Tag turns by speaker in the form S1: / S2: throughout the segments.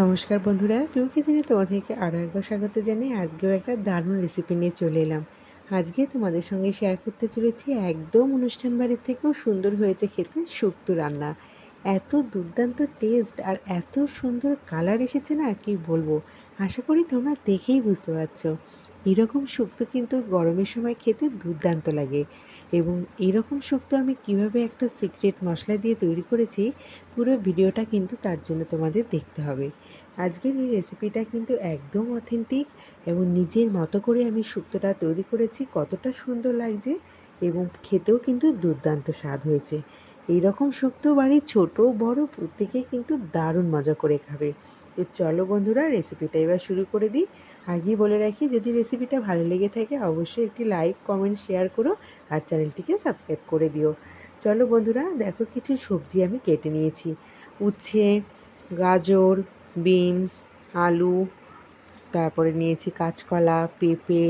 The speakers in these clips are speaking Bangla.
S1: নমস্কার বন্ধুরা, প্রিয় কিচেনে তোমাদেরকে আরও একবার স্বাগত জানাই আজকেও একটা দারুণ রেসিপি নিয়ে চলে এলাম। আজকে তোমাদের সঙ্গে শেয়ার করতে চলেছি একদম অনুষ্ঠান বাড়ির থেকেও সুন্দর হয়েছে খেতে শুক্তো রান্না। এত দুর্দান্ত টেস্ট আর এত সুন্দর কালার এসেছে না, কি বলব? আশা করি তোমরা দেখেই বুঝতে পারছ। এরকম শুক্তো কিন্তু গরমের সময় খেতে দুর্দান্ত লাগে এবং এরকম শুক্তো আমি কীভাবে একটা সিক্রেট মশলা দিয়ে তৈরি করেছি, পুরো ভিডিওটা কিন্তু তার জন্য তোমাদের দেখতে হবে। আজকের এই রেসিপিটা কিন্তু একদম অথেন্টিক এবং নিজের মতো করে আমি শুক্তোটা তৈরি করেছি, কতটা সুন্দর লাগছে এবং খেতেও কিন্তু দুর্দান্ত স্বাদ হয়েছে। এইরকম শুক্তো বাড়ির ছোট, বড়, প্রত্যেকে কিন্তু দারুণ মজা করে খাবে। তো চলো বন্ধুরা রেসিপিটা এবার শুরু করে দিই। আগেই বলে রাখি, যদি রেসিপিটা ভালো লেগে থাকে, অবশ্যই একটি লাইক কমেন্ট শেয়ার করো আর চ্যানেলটিকে সাবস্ক্রাইব করে দিও। চলো বন্ধুরা, দেখো কিছু সবজি আমি কেটে নিয়েছি। উচ্ছে, গাজর বিনস আলু, তারপরে নিয়েছি কাঁচকলা, পেঁপে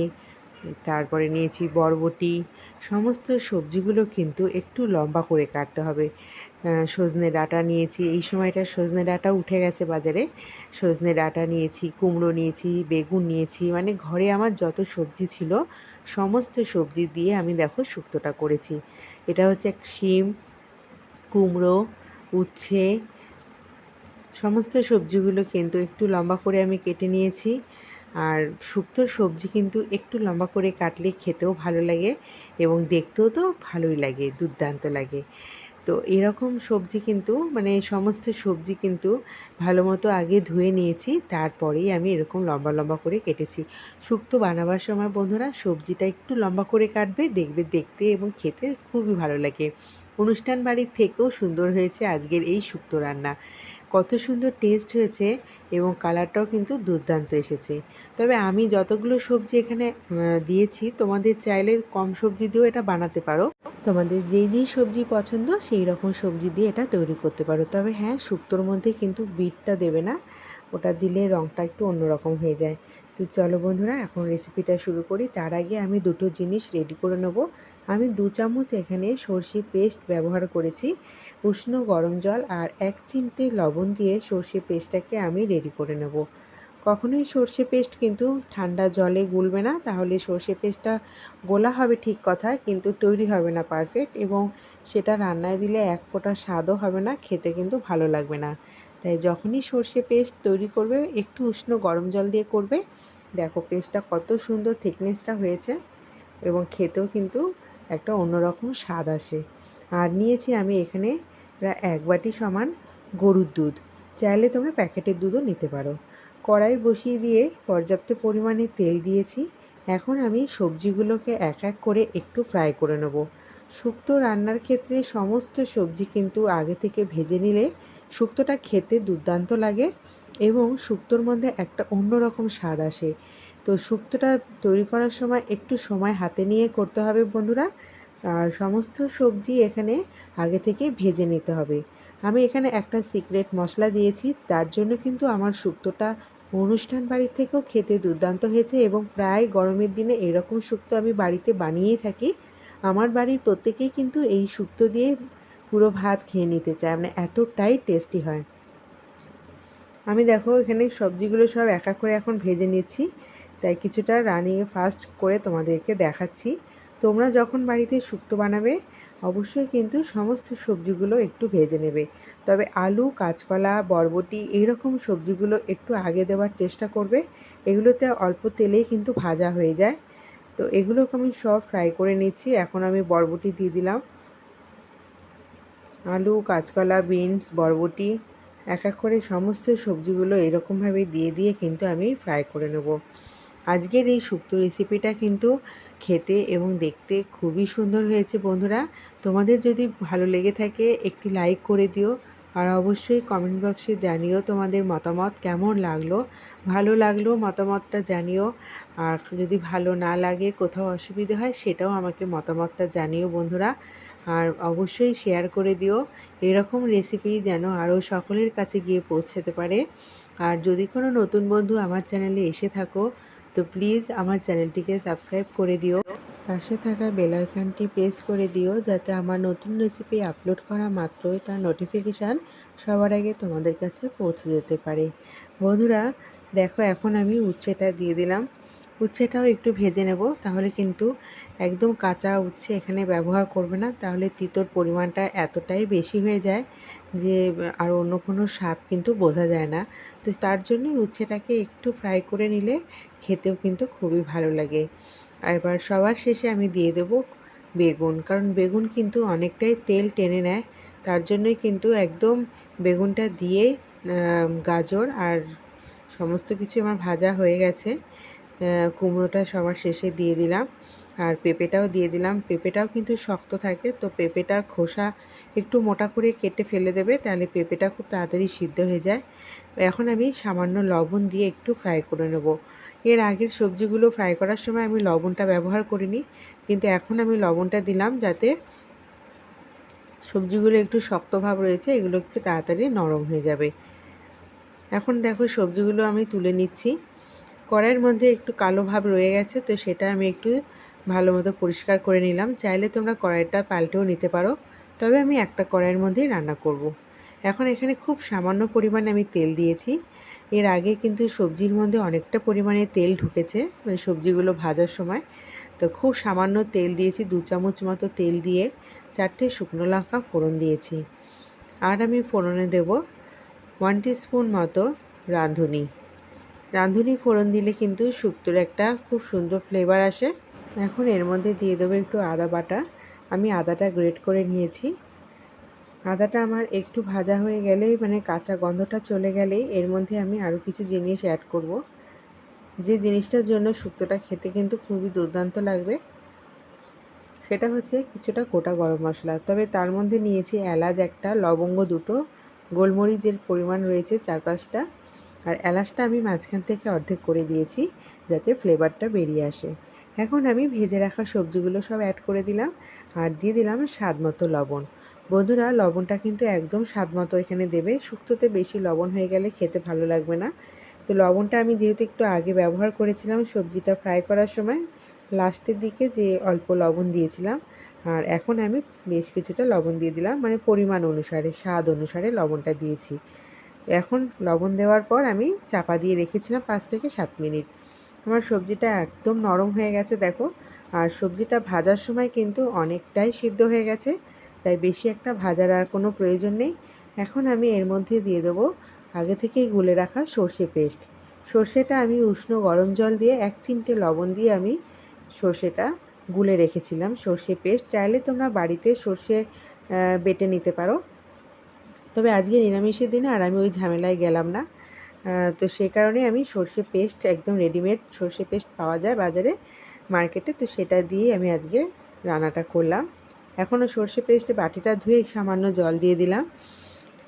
S1: তারপরে নিয়েছি বরবটি। সমস্ত সবজিগুলো কিন্তু একটু লম্বা করে কাটতে হবে। সজনে ডাটা নিয়েছি। এই সময়টা সজনে ডাঁটা উঠে গেছে বাজারে। সজনে ডাটা নিয়েছি, কুমড়ো নিয়েছি, বেগুন নিয়েছি। মানে ঘরে আমার যত সবজি ছিল, সমস্ত সবজি দিয়ে আমি দেখো শুক্তোটা করেছি। এটা হচ্ছে এক শিম, কুমড়ো, উচ্ছে। সমস্ত সবজিগুলো কিন্তু একটু লম্বা করে আমি কেটে নিয়েছি। আর শুক্তোর সবজি কিন্তু একটু লম্বা করে কাটলে খেতেও ভালো লাগে এবং দেখতেও তো ভালোই লাগে, দুর্দান্ত লাগে। তো এরকম সবজি কিন্তু মানে সমস্ত সবজি কিন্তু ভালো মতো আগে ধুয়ে নিয়েছি, তারপরেই আমি এরকম লম্বা লম্বা করে কেটেছি। শুক্তো বানাবার সময় বন্ধুরা, সবজিটা একটু লম্বা করে কাটবে, দেখবে দেখতে এবং খেতে খুবই ভালো লাগে। অনুষ্ঠান বাড়ির থেকেও সুন্দর হয়েছে আজকের এই শুক্তো রান্না। কত সুন্দর টেস্ট হয়েছে এবং কালারটাও কিন্তু দুর্দান্ত এসেছে। তবে আমি যতগুলো সবজি এখানে দিয়েছি, তোমাদের চাইলে কম সবজি দিয়েও এটা বানাতে পারো। তোমাদের যেই যেই সবজি পছন্দ, সেই রকম সবজি দিয়ে এটা তৈরি করতে পারো। তবে হ্যাঁ শুক্তোর মধ্যে কিন্তু বিটটা দেবে না। ওটা দিলে রঙটা একটু অন্যরকম হয়ে যায়। তো চলো বন্ধুরা, এখন রেসিপিটা শুরু করি। তার আগে আমি দুটো জিনিস রেডি করে নেব। আমি দু চামচ এখানে সর্ষে পেস্ট ব্যবহার করেছি, উষ্ণ গরম জল আর এক চিমটে লবণ দিয়ে সর্ষে পেস্টটাকে আমি রেডি করে নেব। কখনোই সর্ষে পেস্ট কিন্তু ঠান্ডা জলে গুলবে না, তাহলে সর্ষে পেস্টটা গোলা হবে ঠিক কথা, কিন্তু তৈরি হবে না পারফেক্ট এবং সেটা রান্নায় দিলে এক ফোঁটা স্বাদও হবে না, খেতে কিন্তু ভালো লাগবে না। তাই যখনই সর্ষে পেস্ট তৈরি করবে, একটু উষ্ণ গরম জল দিয়ে করবে। দেখো, পেস্টটা কত সুন্দর থিকনেসটা হয়েছে এবং খেতেও কিন্তু একটা অন্যরকম স্বাদ আসে। আর নিয়েছি আমি এখানে প্রায় এক বাটি সমান গরুর দুধ। চাইলে তোমরা প্যাকেটের দুধও নিতে পারো। কড়াই বসিয়ে দিয়ে পর্যাপ্ত পরিমাণে তেল দিয়েছি। এখন আমি সবজিগুলোকে এক এক করে একটু ফ্রাই করে নেব। শুক্তো রান্নার ক্ষেত্রে সমস্ত সবজি কিন্তু আগে থেকে ভেজে নিলে শুক্তোটা খেতে দুর্দান্ত লাগে এবং শুক্তোর মধ্যে একটা অন্যরকম স্বাদ আসে। তো শুক্তোটা তৈরি করার সময় একটু সময় হাতে নিয়ে করতে হবে বন্ধুরা। আর সমস্ত সবজি এখানে আগে থেকে ভেজে নিতে হবে। আমি এখানে একটা সিক্রেট মশলা দিয়েছি, তার জন্য কিন্তু আমার শুক্তোটা অনুষ্ঠান বাড়ির থেকেও খেতে দুর্দান্ত হয়েছে এবং প্রায় গরমের দিনে এরকম শুক্তো আমি বাড়িতে বানিয়েই থাকি। আমার বাড়ির প্রত্যেকেই কিন্তু এই শুক্তো দিয়ে পুরো ভাত খেয়ে নিতে চায় মানে এতটাই টেস্টি হয়। আমি দেখো এখানে সবজিগুলো সব এক করে এখন ভেজে নিচ্ছি। তাই কিছুটা রানিয়ে ফাস্ট করে তোমাদেরকে দেখাচ্ছি। তোমরা যখন বাড়িতে শুক্তো বানাবে, অবশ্যই কিন্তু সমস্ত সবজিগুলো একটু ভেজে নেবে। তবে আলু, কাঁচকলা, বরবটি এইরকম সবজিগুলো একটু আগে দেওয়ার চেষ্টা করবে। এগুলোতে অল্প তেলেই কিন্তু ভাজা হয়ে যায়। তো এগুলোকে আমি সব ফ্রাই করে নিচ্ছি। এখন আমি বরবটি দিয়ে দিলাম। আলু, কাঁচকলা বিনস বরবটি এক এক করে সমস্ত সবজিগুলো এরকমভাবে দিয়ে দিয়ে কিন্তু আমি ফ্রাই করে নেব। আজকের এই শুক্তো রেসিপিটা কিন্তু খেতে এবং দেখতে খুবই সুন্দর হয়েছে বন্ধুরা। তোমাদের যদি ভালো লেগে থাকে, একটি লাইক করে দিও আর অবশ্যই কমেন্ট বক্সে জানিও তোমাদের মতামত কেমন লাগল। ভালো লাগল মতামতটা জানিও আর যদি ভালো না লাগে, কোথাও অসুবিধে হয়, সেটাও আমাকে মতামতটা জানিও বন্ধুরা। আর অবশ্যই শেয়ার করে দিও। এরকম রেসিপি যেন আরও সকলের কাছে গিয়ে পৌঁছাতে পারে। আর যদি কোনো নতুন বন্ধু আমার চ্যানেলে এসে থাকো তো প্লিজ আমার চ্যানেলটিকে সাবস্ক্রাইব করে দিও। পাশে থাকা বেলাইকানটি প্রেস করে দিও যাতে আমার নতুন রেসিপি আপলোড করা মাত্রই তার নোটিফিকেশান সবার আগে তোমাদের কাছে পৌঁছে যেতে পারে। বন্ধুরা, দেখো এখন আমি উচ্ছেটা দিয়ে দিলাম। উচ্ছেটাও একটু ভেজে নেব, তাহলে কিন্তু একদম কাঁচা উচ্ছে এখানে ব্যবহার করবে না। তাহলে তিতোর পরিমাণটা এতটাই বেশি হয়ে যায় যে, আর অন্য কোনো স্বাদ কিন্তু বোঝা যায় না। তো তার জন্য উচ্ছেটাকে একটু ফ্রাই করে নিলে খেতেও কিন্তু খুবই ভালো লাগে। এবার সবার শেষে আমি দিয়ে দেব বেগুন, কারণ বেগুন কিন্তু অনেকটাই তেল টেনে নেয়। তার জন্যই কিন্তু একদম বেগুনটা দিয়ে গাজর আর সমস্ত কিছু আমার ভাজা হয়ে গেছে। কুমড়োটা সবার শেষে দিয়ে দিলাম আর পেঁপেটাও দিয়ে দিলাম। পেঁপেটাও কিন্তু শক্ত থাকে, তো পেঁপেটার খোসা একটু মোটা করে কেটে ফেলে দেবে, তাহলে পেঁপেটা খুব তাড়াতাড়ি সিদ্ধ হয়ে যায়। এখন আমি সামান্য লবণ দিয়ে একটু ফ্রাই করে নেব। এর আগের সবজিগুলো ফ্রাই করার সময় আমি লবণটা ব্যবহার করিনি, কিন্তু এখন আমি লবণটা দিলাম যাতে সবজিগুলো একটু শক্তভাব রয়েছে, এগুলো একটু তাড়াতাড়ি নরম হয়ে যাবে। এখন দেখো সবজিগুলো আমি তুলে নিচ্ছি। কড়াইয়ের মধ্যে একটু কালো ভাব রয়ে গেছে, তো সেটা আমি একটু ভালো মতো পরিষ্কার করে নিলাম। চাইলে তোমরা কড়াইটা পাল্টেও নিতে পারো, তবে আমি একটা কড়াইয়ের মধ্যেই রান্না করব। এখন এখানে খুব সামান্য পরিমাণে আমি তেল দিয়েছি। এর আগে কিন্তু সবজির মধ্যে অনেকটা পরিমাণে তেল ঢুকেছে মানে সবজিগুলো ভাজার সময়। তো খুব সামান্য তেল দিয়েছি, দু চামচ মতো তেল দিয়ে চারটে শুকনো লঙ্কা ফোড়ন দিয়েছি। আর আমি ফোড়নে দেব ওয়ান স্পুন মতো রাঁধুনি। রাঁধুনি ফোড়ন দিলে কিন্তু শুক্তোর একটা খুব সুন্দর ফ্লেভার আসে। এখন এর মধ্যে দিয়ে দেবো একটু আদা বাটা। আমি আদাটা গ্রেট করে নিয়েছি। আদাটা আমার একটু ভাজা হয়ে গেলেই মানে কাঁচা গন্ধটা চলে গেলেই এর মধ্যে আমি আরও কিছু জিনিস অ্যাড করব। যে জিনিসটার জন্য শুক্তোটা খেতে কিন্তু খুবই দুর্দান্ত লাগবে, সেটা হচ্ছে কিছুটা গোটা গরম মশলা। তবে তার মধ্যে নিয়েছি এলাচ একটা, লবঙ্গ দুটো, গোলমরিচের পরিমাণ রয়েছে চার পাঁচটা। আর এলাচটা আমি মাঝখান থেকে অর্ধেক করে দিয়েছি যাতে ফ্লেভারটা বেরিয়ে আসে। এখন আমি ভেজে রাখা সবজিগুলো সব অ্যাড করে দিলাম আর দিয়ে দিলাম স্বাদ মতো লবণ। বন্ধুরা, লবণটা কিন্তু একদম স্বাদ মতো এখানে দেবে। শুক্তোতে বেশি লবণ হয়ে গেলে খেতে ভালো লাগবে না। তো লবণটা আমি যেহেতু একটু আগে ব্যবহার করেছিলাম সবজিটা ফ্রাই করার সময়, লাস্টের দিকে যে অল্প লবণ দিয়েছিলাম, আর এখন আমি বেশ কিছুটা লবণ দিয়ে দিলাম। মানে পরিমাণ অনুসারে, স্বাদ অনুসারে লবণটা দিয়েছি। এখন লবণ দেওয়ার পর আমি চাপা দিয়ে রেখেছিলাম পাঁচ থেকে সাত মিনিট। আমার সবজিটা একদম নরম হয়ে গেছে, দেখো। আর সবজিটা ভাজার সময় কিন্তু অনেকটাই সিদ্ধ হয়ে গেছে, তাই বেশি একটা ভাজার আর কোনো প্রয়োজন নেই। এখন আমি এর মধ্যে দিয়ে দেবো আগে থেকেই গুলে রাখা সর্ষে পেস্ট। সর্ষেটা আমি উষ্ণ গরম জল দিয়ে এক চিমটে লবণ দিয়ে আমি সর্ষেটা গুলে রেখেছিলাম। সর্ষে পেস্ট চাইলে তোমরা বাড়িতে সর্ষে বেটে নিতে পারো। তবে আজকে নিরামিষের দিনে আর আমি ওই ঝামেলায় গেলাম না। তো সে কারণে আমি সর্ষে পেস্ট একদম রেডিমেড সর্ষে পেস্ট পাওয়া যায় বাজারে, মার্কেটে, তো সেটা দিয়ে আমি আজকে রান্নাটা করলাম। এখনও সর্ষে পেস্টে বাটিটা ধুয়ে সামান্য জল দিয়ে দিলাম।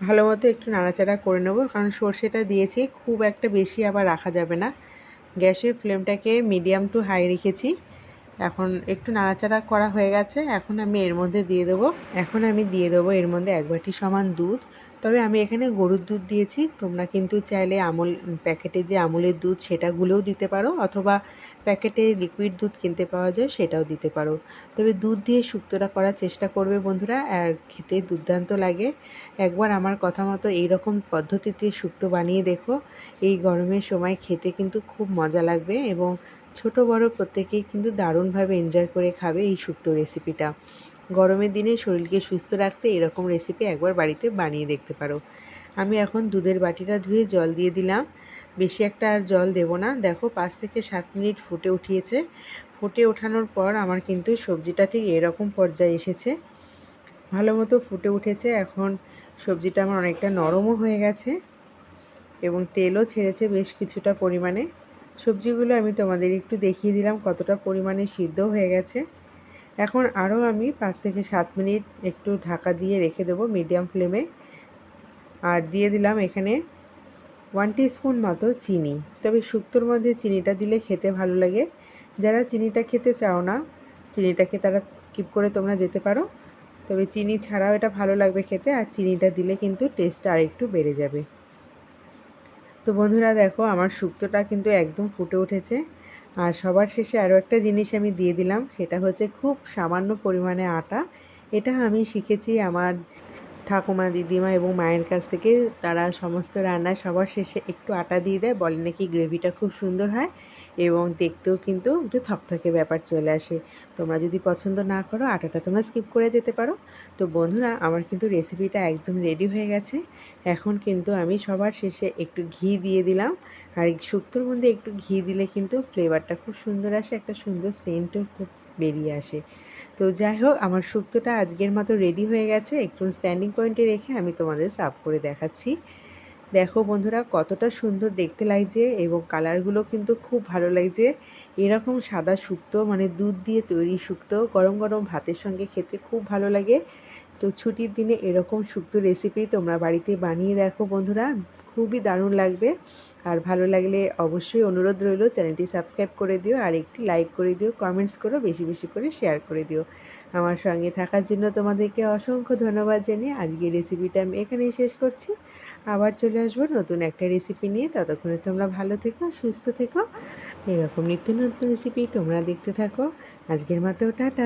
S1: ভালো মতো একটু নাড়াচাড়া করে নেব, কারণ সর্ষেটা দিয়েছি, খুব একটা বেশি আবার রাখা যাবে না। গ্যাসের ফ্লেমটাকে মিডিয়াম টু হাই রেখেছি। এখন একটু নাড়াচাড়া করা হয়ে গেছে, এখন আমি এর মধ্যে দিয়ে দেবো। এখন আমি দিয়ে দেবো এর মধ্যে এক বাটি সমান দুধ। তবে আমি এখানে গরুর দুধ দিয়েছি, তোমরা কিন্তু চাইলে আমুল, প্যাকেটে যে আমুলের দুধ সেটা গুলেও দিতে পারো, অথবা প্যাকেটে লিকুইড দুধ কিনতে পাওয়া যায় সেটাও দিতে পারো। তবে দুধ দিয়ে শুক্তোটা করার চেষ্টা করবে বন্ধুরা, আর খেতে দুর্দান্ত লাগে। একবার আমার কথা মতো এইরকম পদ্ধতিতে শুক্তো বানিয়ে দেখো, এই গরমের সময় খেতে কিন্তু খুব মজা লাগবে এবং ছোট, বড় প্রত্যেকেই কিন্তু দারুণভাবে এনজয় করে খাবে এই শুক্তো রেসিপিটা গরমের দিনে শরীরকে সুস্থ রাখতে এরকম রেসিপি একবার বাড়িতে বানিয়ে দেখতে পারো। আমি এখন দুধের বাটিটা ধুয়ে জল দিয়ে দিলাম। বেশি একটা আর জল দেব না। দেখো, পাঁচ থেকে সাত মিনিট ফুটে উঠিয়েছে। ফুটে ওঠানোর পর আমার কিন্তু সবজিটা ঠিক এরকম পর্যায়ে এসেছে। ভালো মতো ফুটে উঠেছে। এখন সবজিটা আমার অনেকটা নরমও হয়ে গেছে এবং তেলও ছেড়েছে বেশ কিছুটা পরিমাণে। সবজিগুলো আমি তোমাদের একটু দেখিয়ে দিলাম, কতটা পরিমাণে সিদ্ধ হয়ে গেছে। এখন আরও আমি পাঁচ থেকে সাত মিনিট একটু ঢাকা দিয়ে রেখে দেবো মিডিয়াম ফ্লেমে। আর দিয়ে দিলাম এখানে ওয়ান স্পুন মতো চিনি। তবে শুক্তোর মধ্যে চিনিটা দিলে খেতে ভালো লাগে। যারা চিনিটা খেতে চাও না, চিনিটাকে তারা স্কিপ করে তোমরা যেতে পারো। তবে চিনি ছাড়াও এটা ভালো লাগবে খেতে, আর চিনিটা দিলে কিন্তু টেস্টটা আরেকটু বেড়ে যাবে। তো বন্ধুরা দেখো, আমার শুক্তটা কিন্তু একদম ফুটে উঠেছে। আর সবার শেষে আরও একটা জিনিস আমি দিয়ে দিলাম, সেটা হচ্ছে খুব সামান্য পরিমাণে আটা। এটা আমি শিখেছি আমার ঠাকুমা, দিদিমা এবং মায়ের কাছ থেকে। তারা সমস্ত রান্নায় সবার শেষে একটু আটা দিয়ে দেয়, বলে নাকি গ্রেভিটা খুব সুন্দর হয়। এবং দেখতেও কিন্তু একটু থকথকে ব্যাপার চলে আসে। তোমরা যদি পছন্দ না করো, আটাটা তোমরা স্কিপ করে যেতে পারো। তো বন্ধুরা, আমার কিন্তু রেসিপিটা একদম রেডি হয়ে গেছে। এখন কিন্তু আমি সবার শেষে একটু ঘি দিয়ে দিলাম। আর এই শুক্তোর মধ্যে একটু ঘি দিলে কিন্তু ফ্লেভারটা খুব সুন্দর আসে, একটা সুন্দর সেন্টও খুব বেরিয়ে আসে। তো যাই হোক, আমার শুক্তোটা আজকের মতো রেডি হয়ে গেছে। একটু স্ট্যান্ডিং পয়েন্টে রেখে আমি তোমাদের সার্ভ করে দেখাচ্ছি। দেখো বন্ধুরা, কতটা সুন্দর দেখতে লাগছে এবং কালারগুলো কিন্তু খুব ভালো লাগছে। এরকম সাদা শুক্তো মানে দুধ দিয়ে তৈরি শুক্তো, গরম গরম ভাতের সঙ্গে খেতে খুব ভালো লাগে। তো ছুটির দিনে এরকম শুক্তো রেসিপি তোমরা বাড়িতে বানিয়ে দেখো বন্ধুরা, খুবই দারুণ লাগবে। আর ভালো লাগলে অবশ্যই অনুরোধ রইল, চ্যানেলটি সাবস্ক্রাইব করে দিও আর একটি লাইক করে দিও কমেন্টস করো, বেশি বেশি করে শেয়ার করে দিও। আমার সঙ্গে থাকার জন্য তোমাদেরকে অসংখ্য ধন্যবাদ জানিয়ে আজকে রেসিপিটা আমি এখানেই শেষ করছি। আবার চলে আসব নতুন একটা রেসিপি নিয়ে। ততক্ষণে তোমরা ভালো থেকো, সুস্থ থেকো। এরকম নিত্য নতুন রেসিপি তোমরা দেখতে থাকো। আজকের মতো, টাটা!